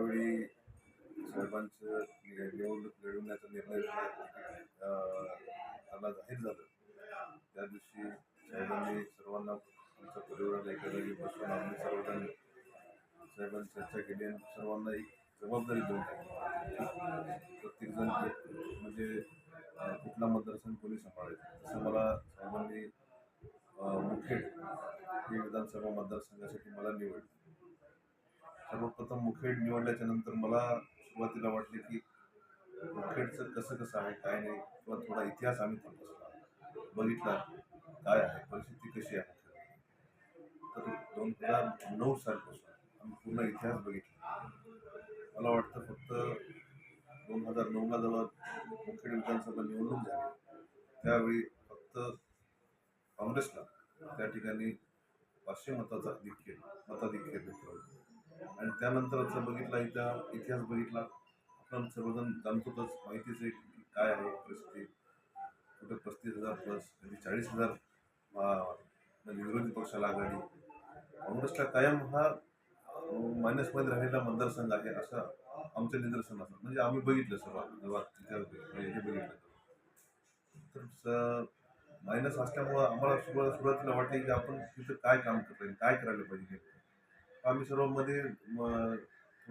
त्यावेळी साहेबांचं निवडणूक लढवण्याचा निर्णय त्यांना जाहीर झालं. त्या दिवशी साहेबांनी सर्वांना आमच्या परिवाराला एका जागी बसून आम्ही सर्वजण साहेबांनी चर्चा केली आणि सर्वांना एक जबाबदारी देऊन टाकली. प्रत्येकजण म्हणजे कुठला मतदारसंघ कोणी सांभाळायचा? तसं मला साहेबांनी अं, मुखेड हे विधानसभा मतदारसंघासाठी मला निवडलं. सर्वप्रथम मुखेड निवडल्याच्या नंतर मला सुरुवातीला वाटले की मुखेडचं कसं कसं आहे काय नाही किंवा थोडा इतिहास आम्ही तपासला. बघितला काय आहे परिस्थिती कशी आहे तर दोन हजार नऊ सालपासून आम्ही पूर्ण इतिहास बघितला. मला वाटतं फक्त दोन हजार नऊला जेव्हा मुखेड विधानसभा निवडणूक झाली त्यावेळी फक्त काँग्रेसला त्या ठिकाणी पाचशे मताचा अधिक्य मताधिक्य आणि त्यानंतरचा बघितला इथं इतिहास बघितला. आपण सर्वजण जाणतोच माहितीच आहे की काय आहे परिस्थिती. कुठं पस्तीस हजार प्लस कधी चाळीस हजार म्हणजे विरोधी पक्षाला आघाडी. काँग्रेसला कायम हा मायनसमध्ये राहिलेला मतदारसंघ आहे असं आमच्या निदर्शनाचं म्हणजे आम्ही बघितलं सर्व इतिहास हे बघितलं. तर मायनस असल्यामुळं आम्हाला सुरुवातीला वाटले की आपण तिथं काय काम करता येईल काय करायला पाहिजे? आम्ही सर्वमध्ये म,